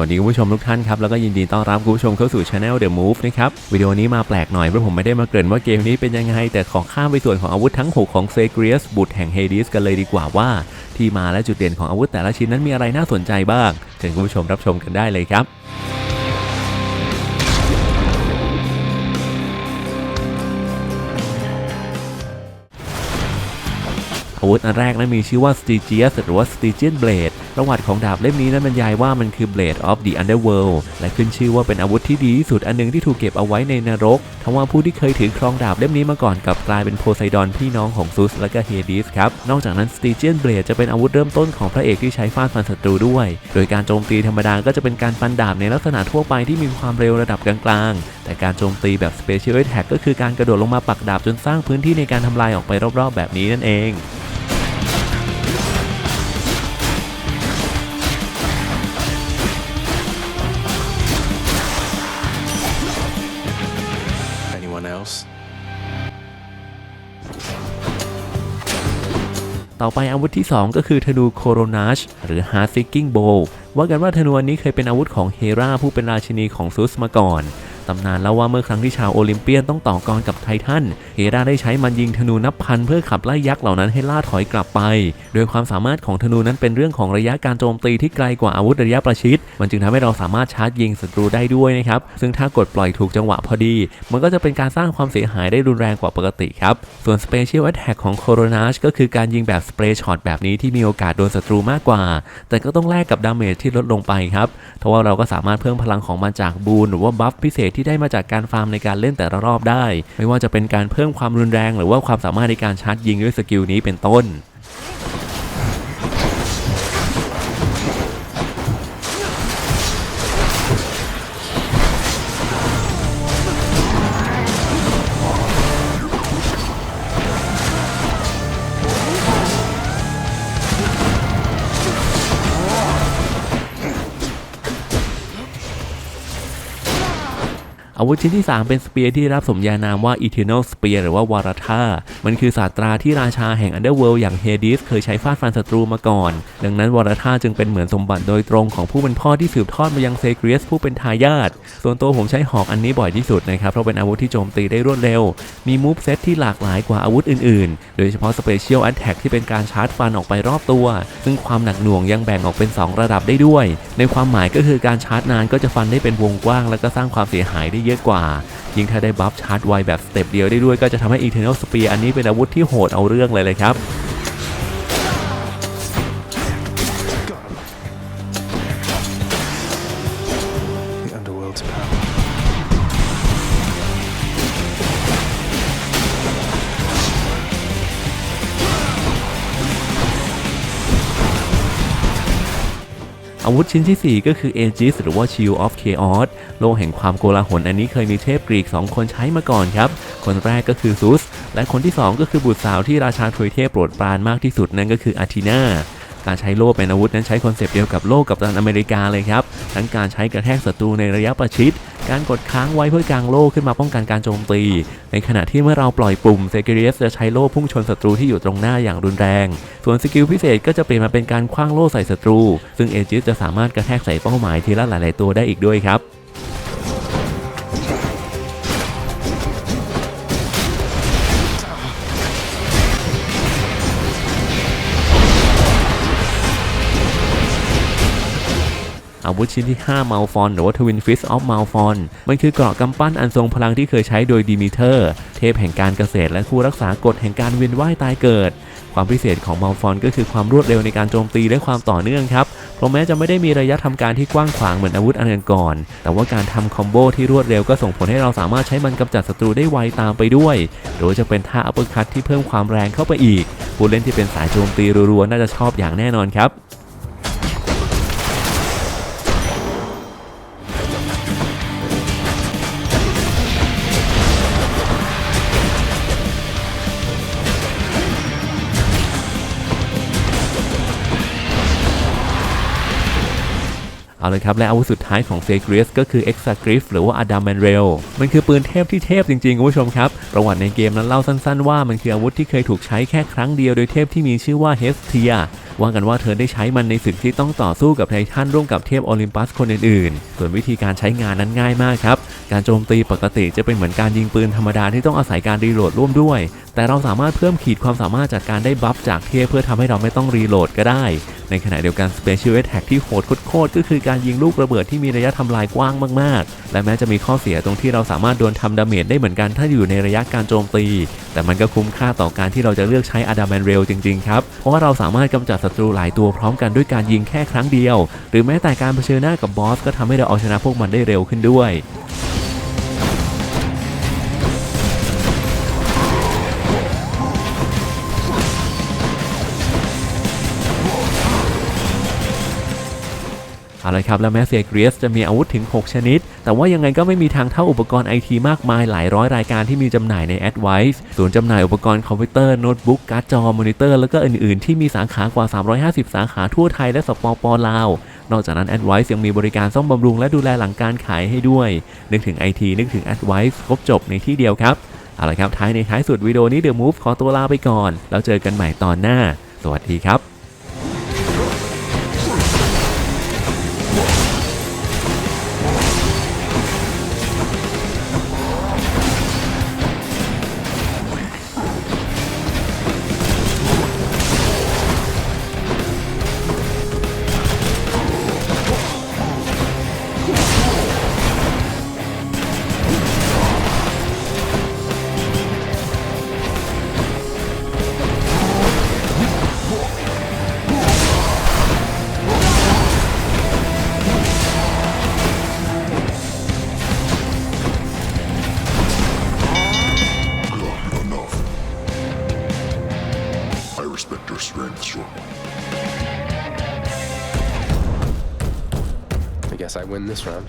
วัสดีคุณผู้ชมทุกท่านครับ แล้วก็ยินดีต้อนรับคุณผู้ชมเข้าสู่ช anel The Move นะครับวิดีโอนี้มาแปลกหน่อยเพราะผมไม่ได้มาเกริ่นว่าเกมนี้เป็นยังไง แต่ขอข้ามไปส่วนของอาวุธทั้ง 6 ของเซเกรียสบุตรแห่งเฮดิสกันเลยดีกว่าว่า ที่มาและจุดเด่นของอาวุธแต่ละชิ้นนั้นมีอะไรน่าสนใจบ้างเชิญคุณผู้ชมรับชมกันได้เลยครับ วุธอันแรกนั้นมีชื่อว่า Stygius หรือว่า Stygian Blade ประวัติของดาบเล่มนี้นั้นบรรยายว่ามันคือ Blade of the Underworld และขึ้นชื่อว่าเป็นอาวุธที่ดีที่สุดอันหนึงที่ถูกเก็บเอาไว้ในนรกทว่าผู้ที่เคยถือครองดาบเล่มนี้มาก่อนกับกลายเป็นโพไซดอนพี่น้องของซุสและก็เฮดิสครับ นอกจากนั้น Stygian Blade จะเป็นอาวุธเริ่มต้นของพระเอกที่ใช้ฟาดฟันศัตรูด้วย โดยการโจมตีธรรมดาก็จะเป็นการฟันดาบในลักษณะทั่วไปที่มีความเร็วระดับกลางๆ แต่การโจมตีแบบ Special Attack ก็คือการกระโดดลงมาปักดาบจนสร้างพื้นที่ในการทำลายออกไปรอบๆ แบบนี้นั่นเอง ต่อไปอาวุธที่ 2 ก็คือธนูโคโรนาชหรือ Heart Seeking Bow ว่ากันว่าธนูอันนี้เคยเป็นอาวุธของเฮราผู้เป็นราชินีของซุสมาก่อน ตำนานเล่าว่าเมื่อครั้งที่ชาวโอลิมเปียนต้องต่อกรกับไททันเฮราได้ใช้มันยิงธนูนับพันเพื่อขับไล่ยักษ์เหล่านั้นให้ล่าถอยกลับไป โดยความสามารถของธนูนั้นเป็นเรื่องของระยะการโจมตีที่ไกลกว่าอาวุธระยะประชิด มันจึงทำให้เราสามารถชาร์จยิงศัตรูได้ด้วยนะครับ ซึ่งถ้ากดปล่อยถูกจังหวะพอดี มันก็จะเป็นการสร้างความเสียหายได้รุนแรงกว่าปกติครับ ส่วน Special Attack ของ c o r o n a g e ก็คือการยิงแบบสเปรย์ช็อตแบบนี้ที่มีโอกาสโดนศัตรูมากกว่า แต่ก็ต้องแลกกับดาเมจที่ลดลงไปครับทว่าเราก็สามารถเพิ่มพลังของมันจากบูนหรือว่าบัฟพิเศษที่ได้มาจากการฟาร์มในการเล่นแต่ละรอบได้ ไม่ว่าจะเป็นการเพิ่มความรุนแรง หรือว่าความสามารถในการชาร์จยิงด้วยสกิลนี้เป็นต้น อาวุธชิ้นที่ 3 เป็นสเปียร์ที่รับสมญานามว่า Eternal Spear หรือว่าวาราธามันคือศาสตราที่ราชาแห่ง Underworld อย่างเฮดิสเคยใช้ฟาดฟันศัตรูมาก่อน ดังนั้นวาราธาจึงเป็นเหมือนสมบัติโดยตรงของผู้เป็นพ่อที่สืบทอดมายังเซเกรียสผู้เป็นทายาท ส่วนตัวผมใช้หอกอันนี้บ่อยที่สุดนะครับ เพราะเป็นอาวุธที่โจมตีได้รวดเร็ว มีมูฟเซตที่หลากหลายกว่าอาวุธอื่นๆ โดยเฉพาะ Special Attack ที่เป็นการชาร์จฟันออกไปรอบตัว ซึ่งความหนักหน่วงยังแบ่งออกเป็น 2 ระดับได้ด้วย ในความหมายก็คือการชาร์จนานก็จะฟันได้เป็นวงกว้าง และก็สร้างความเสียหายได้เยอะกว่า ยิ่งถ้าได้บัฟชาร์จไวแบบสเต็ปเดียวได้ด้วยก็จะทำให้ Eternal Spear อันนี้เป็นอาวุธที่โหดเอาเรื่องเลยเลยครับ The underworld's power. อาวุธชิ้นที่ 4 ก็คือ Aegis หรือว่า Shield of Chaos โลกแห่งความโกลาหลอันนี้เคยมีเทพกรีก 2 คนใช้มาก่อนครับ คนแรกก็คือซุสและคนที่ 2 ก็คือบุตรสาวที่ราชาทวยเทพโปรดปรานมากที่สุดนั่นก็คืออาทีนา การใช้โล่เป็นอาวุธนั้นใช้คอนเซปต์เดียวกับโล่กับตันอเมริกาเลยครับ ทั้งการใช้กระแทกศัตรูในระยะประชิด การกดค้างไว้เพื่อกางโล่ขึ้นมาป้องกันการโจมตี ในขณะที่เมื่อเราปล่อยปุ่มเซเกเรียสจะใช้โล่พุ่งชนศัตรูที่อยู่ตรงหน้าอย่างรุนแรง ส่วนสกิลพิเศษก็จะเปลี่ยนมาเป็นการคว้างโล่ใส่ศัตรู ซึ่งเอจิสจะสามารถกระแทกใส่เป้าหมายทีละหลาย ๆ ตัวได้อีกด้วยครับ อาวุธชิ้นที่ 5มัลฟอนหรือว่า Twin Fist of Malfon มันคือเกราะกำปั้นอันทรงพลังที่เคยใช้โดยดีมิเตอร์ เทพแห่งการเกษตรและผู้รักษากฎแห่งการเวียนว่ายตายเกิด ความพิเศษของมัลฟอนก็คือความรวดเร็วในการโจมตีและความต่อเนื่องครับ เพราะแม้จะไม่ได้มีระยะทำการที่กว้างขวางเหมือนอาวุธอันก่อน แต่ว่าการทำคอมโบที่รวดเร็วก็ส่งผลให้เราสามารถใช้มันกำจัดศัตรูได้ไวตามไปด้วย โดยจะเป็นท่าอัปเปอร์คัตที่เพิ่มความแรงเข้าไปอีก ผู้เล่นที่เป็นสายโจมตีรัวๆน่าจะชอบอย่างแน่นอนครับ เอาเลยครับ และอาวุธสุดท้ายของเซกรียสก็คือ e x a g r i f หรือว่า a d a m a n r a i l มันคือปืนเทพที่เทพจริงๆคุณผู้ชมครับ ประวัติในเกมนั้นเล่าสั้นๆว่ามันคืออาวุธที่เคยถูกใช้แค่ครั้งเดียวโดยเทพที่มีชื่อว่าเฮสเทียว่ากันว่าเธอได้ใช้มันในศึกที่ต้องต่อสู้กับไททันร่วมกับเทพโอลิมปัสคนอื่นๆ ส่วนวิธีการใช้งานนั้นง่ายมากครับ การโจมตีปกติจะเป็นเหมือนการยิงปืนธรรมดาที่ต้องอาศัยการรีโหลดร่วมด้วย แต่เราสามารถเพิ่มขีดความสามารถจากการได้บัฟจากเทพเพื่อทำให้เราไม่ต้องรีโหลดก็ได้ ในขณะเดียวกัน Special Attack ที่โหดโคตรก็คือการยิงลูกระเบิดที่มีระยะทำลายกว้างมากๆ และแม้จะมีข้อเสียตรงที่เราสามารถโดนทำดาเมจได้เหมือนกันถ้าอยู่ในระยะการโจมตี แต่มันก็คุ้มค่าต่อการที่เราจะเลือกใช้อดามนเรลจริง ๆ ครับ เพราะว่าเราสามารถกำจัดศัตรูหลายตัวพร้อมกันด้วยการยิงแค่ครั้งเดียว หรือแม้แต่การเผชิญหน้ากับบอสก็ทำให้เราเอาชนะพวกมันได้เร็วขึ้นด้วย เอาละครับแล้วแม้เซียเกรียสจะมีอาวุธถึง 6 ชนิด แต่ว่ายังไงก็ไม่มีทางเท่าอุปกรณ์ไอทีมากมายหลายร้อยรายการที่มีจำหน่ายใน Advice ศูนย์จำหน่ายอุปกรณ์คอมพิวเตอร์โน้ตบุ๊กการ์ดจอมอนิเตอร์แล้วก็อื่นๆ ที่มีสาขากว่า 350 สาขาทั่วไทยและสปปลาวนอกจากนั้น Advice ยังมีบริการซ่อมบำรุงและดูแลหลังการขายให้ด้วย นึกถึง IT นึกถึง Advice ครบจบในที่เดียวครับเอาละครับท้ายในท้ายสุดวิดีโอนี้ The Move ขอตัวลาไปก่อน แล้วเจอกันใหม่ตอนหน้า สวัสดีครับ I guess I win this round.